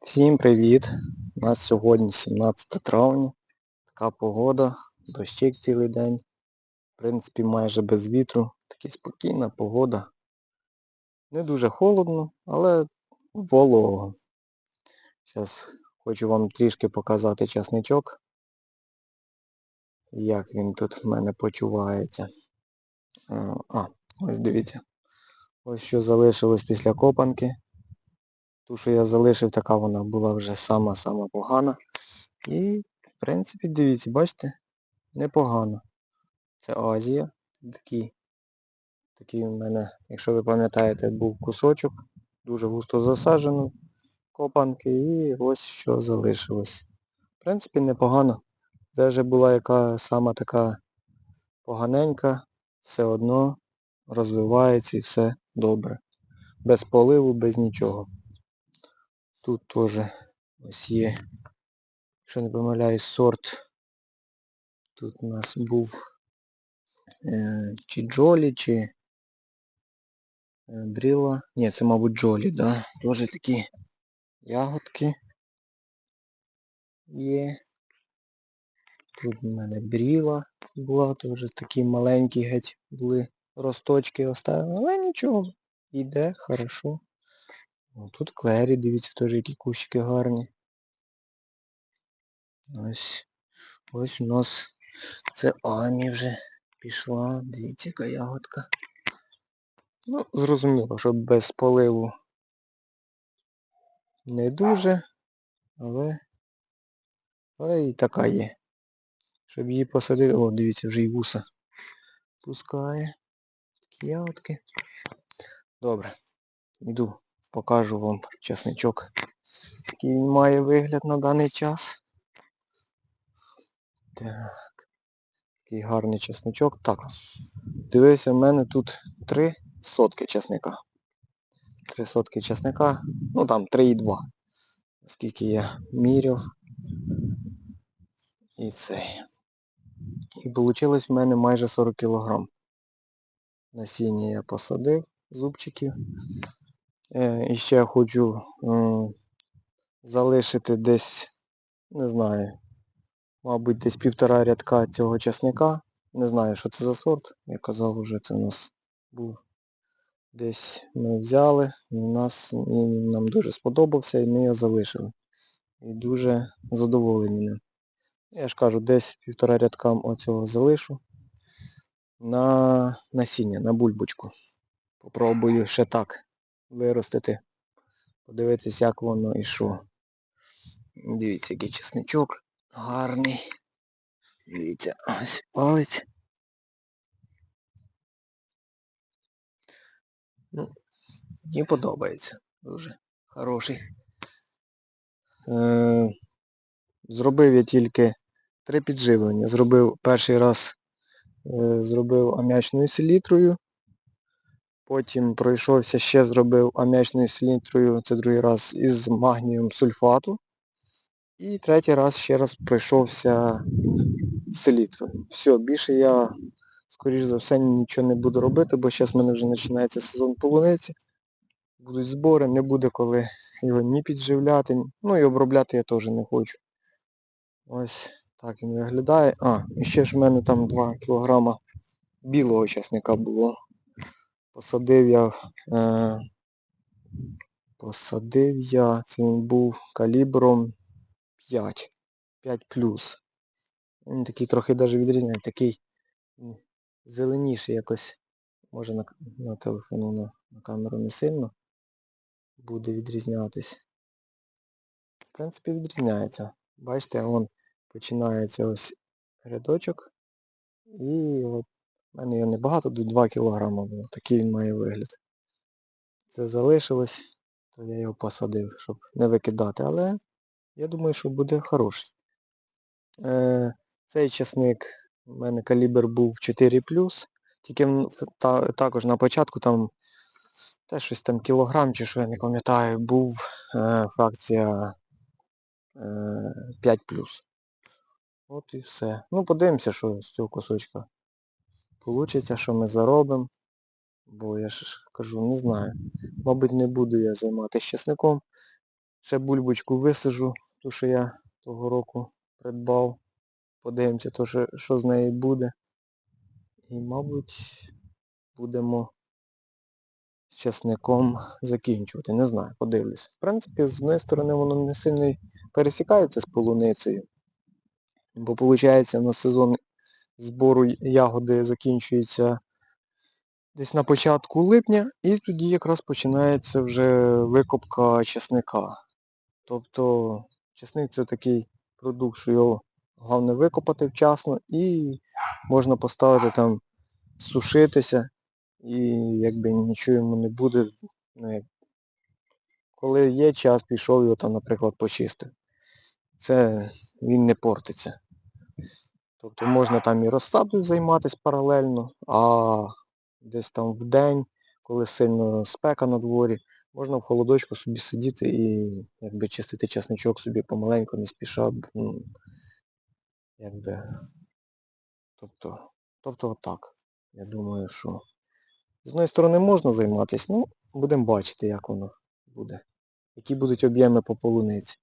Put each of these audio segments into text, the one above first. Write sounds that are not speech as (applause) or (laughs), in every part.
Всім привіт! У нас сьогодні 17 травня. Така погода, дощик цілий день. В принципі, майже без вітру. Така спокійна погода. Не дуже холодно, але волого. Зараз хочу вам трішки показати часничок. Як він тут в мене почувається. А, А, ось дивіться. Ось що залишилось після копанки. Ту, що я залишив, така вона була вже сама-сама погана. І, в принципі, дивіться, бачите, непогано. Це Азія. Такий, такий у мене, якщо ви пам'ятаєте, був кусочок. Дуже густо засаджено копанки і ось що залишилось. В принципі, непогано. Це вже була яка сама така поганенька, все одно розвивається і все добре. Без поливу, без нічого. Тут теж ось є, якщо не помиляюсь, сорт. Тут у нас був е, чи Джолі, чи е, Бріла. Ні, це, мабуть, Джолі, да? Теж такі ягодки є. Тут у мене Бріла була, теж такі маленькі геть були росточки оставили, але нічого, йде, хорошо. О, Тут клері, дивіться, теж які кущики гарні. Ось. Ось у нас це Амі вже пішла. Дивіться, яка ягодка. Ну, зрозуміло, що без поливу не дуже, але, але і така є. Щоб її посадити... О, дивіться, вже і вуса пускає. Такі ягодки. Добре. Йду, покажу вам часничок. Який він має вигляд на даний час. Так. Такий гарний чесничок. Так. Дивися, в мене тут три сотки чесника. Три сотки чесника. Ну там 3,2. Скільки я міряв. І цей. І вийшло в мене майже 40 кг. Насіння я посадив зубчиків. Е, і ще хочу залишити десь, не знаю, мабуть, десь півтора рядка цього часника. Не знаю, що це за сорт. Я казав, вже це у нас був. Десь ми взяли, і у нас він нам дуже сподобався і ми його залишили. І дуже задоволені ним. Я ж кажу, десь півтора рядка оцього залишу на насіння, на бульбочку. Попробую ще так виростити. Подивитись, як воно і що. Дивіться, який чесничок гарний. Дивіться, ось палець. Ну, мені подобається. Дуже хороший. Е, зробив я тільки три підживлення. Зробив перший раз е, зробив ам'ячною селітрою. Потім пройшовся, ще зробив ам'ячною селітрою, це другий раз, із магнієм сульфату. І третій раз ще раз пройшовся селітрою. Все, більше я, скоріш за все, нічого не буду робити, бо зараз в мене вже починається сезон полуниці. Будуть збори, не буде коли його ні підживляти, ну і обробляти я теж не хочу. Ось так він виглядає. А, і ще ж в мене там 2 кг білого часника було. Посадив я е, посадив я, це він був калібром 5. 5 плюс. Він такий трохи навіть відрізняє, такий зеленіший якось. Може на, на телефону на, на камеру не сильно буде відрізнятись. В принципі, відрізняється. Бачите, вон починається ось рядочок. І от в мене його небагато, тут 2 кг було. Такий він має вигляд. Це залишилось, то я його посадив, щоб не викидати. Але я думаю, що буде хороший. Е, цей часник у мене калібр був 4 тільки та, також на початку там те щось там кілограм чи що я не пам'ятаю, був е, фракція е, 5 От і все. Ну подивимося, що з цього кусочка вийде, що ми заробимо. Бо я ж кажу, не знаю. Мабуть, не буду я займатися часником. ще бульбочку висажу, ту, що я того року придбав. Подивимося, то, що, що з неї буде. І, мабуть, будемо з часником закінчувати. Не знаю, подивлюся. В принципі, з однієї сторони воно не сильно пересікається з полуницею. Бо виходить, на сезон збору ягоди закінчується десь на початку липня, і тоді якраз починається вже викопка чесника. Тобто чесник це такий продукт, що його головне викопати вчасно і можна поставити там сушитися і якби нічого йому не буде. Ну. Коли є час, пішов його там, наприклад, почистив. Це він не портиться. Тобто можна там і розсадою займатися паралельно, а десь там в день, коли сильно спека на дворі, можна в холодочку собі сидіти і якби чистити часничок собі помаленьку, не спіша. Ну, якби. Тобто, тобто отак. Я думаю, що з одної сторони можна займатися, ну, будемо бачити, як воно буде. Які будуть об'єми по полуниці.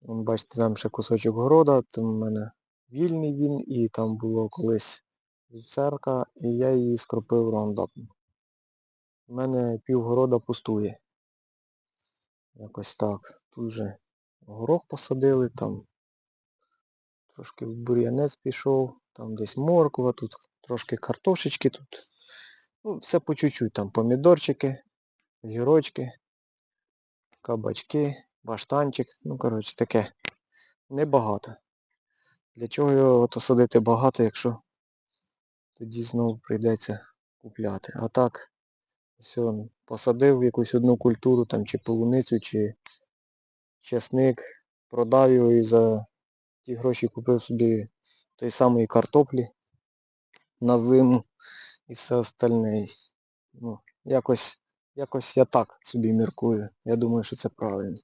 Бачите, там ще кусочок города, там в мене вільний він, і там було колись люцерка, і я її скропив раундапом. У мене півгорода пустує. Якось так. Тут же горох посадили, там трошки бур'янець пішов, там десь морква, тут трошки картошечки тут. Ну, все по чуть-чуть, там помідорчики, гірочки, кабачки, баштанчик. Ну, коротше, таке небагато. Для чого його ото садити багато, якщо тоді знову прийдеться купляти. А так, все, посадив якусь одну культуру, там, чи полуницю, чи чесник, продав його і за ті гроші купив собі той самої картоплі на зиму і все остальне. Ну, якось, якось я так собі міркую. Я думаю, що це правильно.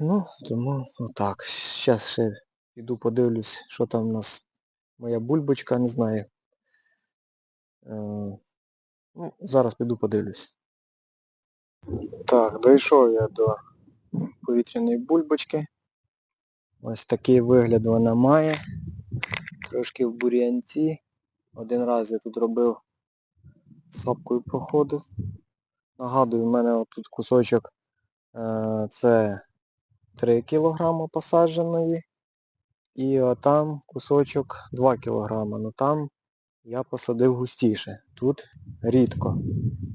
Ну, тому отак. Зараз ще піду подивлюсь, що там у нас моя бульбочка, не знаю. Е, ну, зараз піду подивлюсь. Так, дійшов я до повітряної бульбочки. Ось такий вигляд вона має. Трошки в бур'янці. Один раз я тут робив сапкою проходив. Нагадую, в мене тут кусочок це 3 кг посадженої. І там кусочок 2 кг. Ну там я посадив густіше. Тут рідко.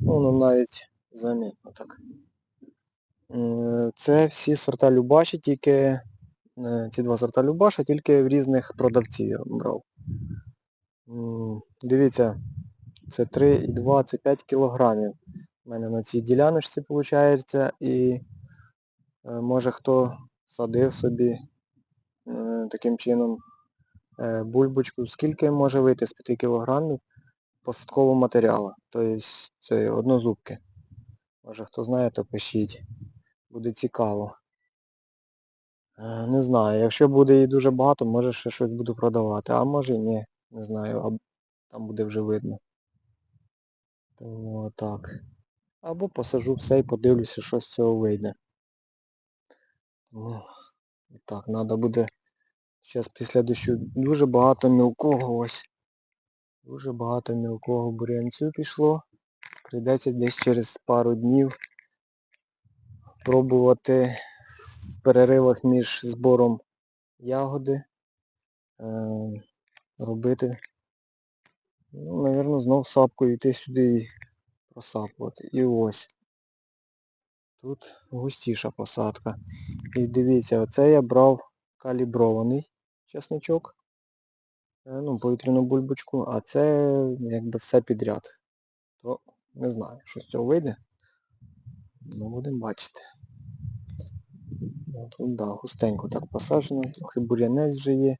Ну, навіть замітно так. Е, Це всі сорта Любаші, тільки е, ці два сорта Любаша, тільки в різних продавців я брав. Дивіться, це 3,2, це 5 кілограмів. У мене на цій діляночці виходить. І е, може хто садив собі е, таким чином е, бульбочку. Скільки може вийти з 5 кілограмів посадкового матеріалу? Тобто це однозубки. Може хто знає, то пишіть. Буде цікаво. Не знаю, якщо буде її дуже багато, може ще щось буду продавати, а може і ні, не знаю, там буде вже видно. Тому так. Або посажу все і подивлюся, що з цього вийде. І так, треба буде зараз після дощу дуже багато мілкого ось. Дуже багато мілкого бурянцю пішло. Прийдеться десь через пару днів пробувати в переривах між збором ягоди е, робити. Ну, мабуть, знов сапкою йти сюди і просапувати. І ось. Тут густіша посадка. І дивіться, оце я брав калібрований чесничок. Е, Ну, повітряну бульбочку, а це якби все підряд. То не знаю, що з цього вийде. Ну, будемо бачити. Ну, Тут, да, густенько так посаджено, трохи бур'янець вже є.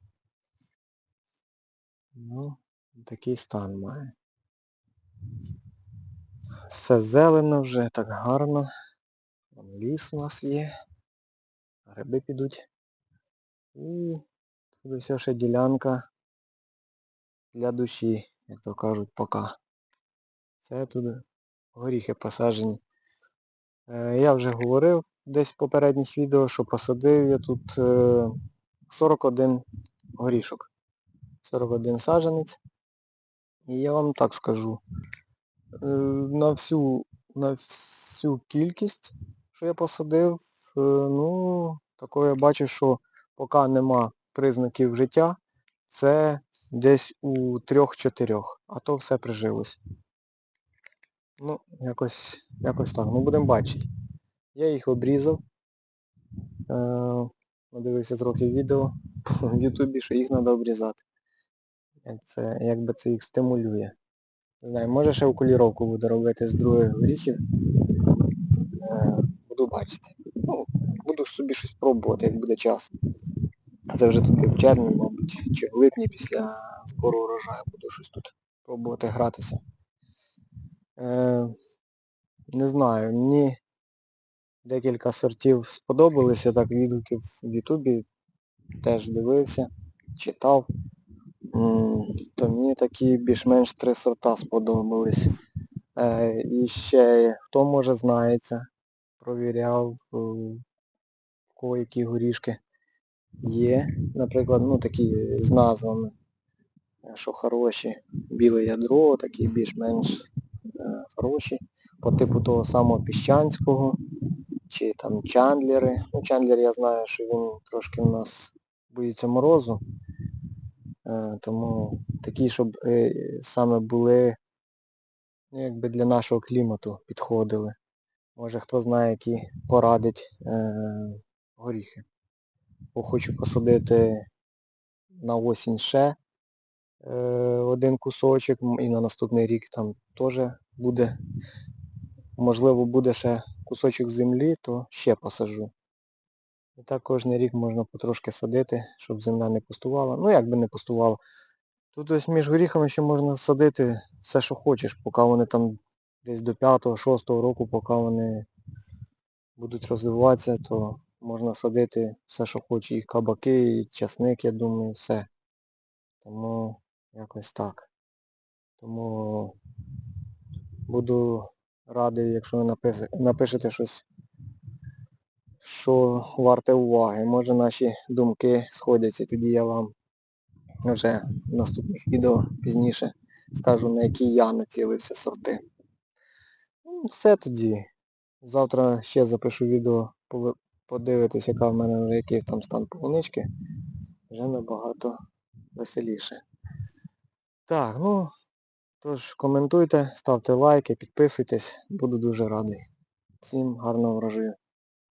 Ну, такий стан має. Все зелено вже, так гарно. Ліс у нас є. Гриби підуть. І тут все ще ділянка для душі, як то кажуть, пока. Це тут горіхи посаджені. Е, Я вже говорив десь в попередніх відео, що посадив я тут е, 41 горішок. 41 саджанець. І я вам так скажу. Е, На всю, на всю кількість, що я посадив, е, ну, такое я бачу, що поки нема признаків життя, це десь у трьох-чотирьох, а то все прижилось. Ну, якось, якось так. Ну будемо бачити. Я їх обрізав. Е, подивився трохи відео (laughs) в Ютубі, що їх треба обрізати. Це, якби це їх стимулює. Не знаю, може ще окуліровку буду робити з других горіхів. Е, буду бачити. Ну, буду собі щось пробувати, як буде час. Це вже тут і в червні, мабуть, чи в липні після скорого урожаю буду щось тут пробувати гратися. Е, не знаю, мені декілька сортів сподобалися, так відгуків в Ютубі теж дивився, читав. То мені такі більш-менш три сорта сподобались. Е, і ще хто може знається, провіряв, е, в кого які горішки є. Наприклад, ну такі з назвами, е, що хороші. Біле ядро, такі більш-менш хороші. По типу того самого піщанського, чи там чандлери. Ну, чандлер я знаю, що він трошки у нас боїться морозу. Е, тому такі, щоб е, саме були ну, якби для нашого клімату підходили. Може хто знає, які порадить е, горіхи. Бо хочу посадити на осінь ще один кусочок і на наступний рік там теж буде, можливо, буде ще кусочок землі, то ще посаджу. І так кожен рік можна потрошки садити, щоб земля не пустувала. Ну як би не пустувала. Тут ось між горіхами ще можна садити все, що хочеш, поки вони там десь до 5-6 року, поки вони будуть розвиватися, то можна садити все, що хоче, і кабаки, і часник, я думаю, все. Тому якось так. Тому буду радий, якщо ви напише- напишете щось, що варте уваги. Може наші думки сходяться, тоді я вам вже в наступних відео пізніше скажу, на які я націлився сорти. Ну, все тоді. Завтра ще запишу відео, подивитись, яка в мене вже який там стан полунички. Вже набагато веселіше. Так, ну, тож коментуйте, ставте лайки, підписуйтесь, буду дуже радий. Всім гарного врожаю.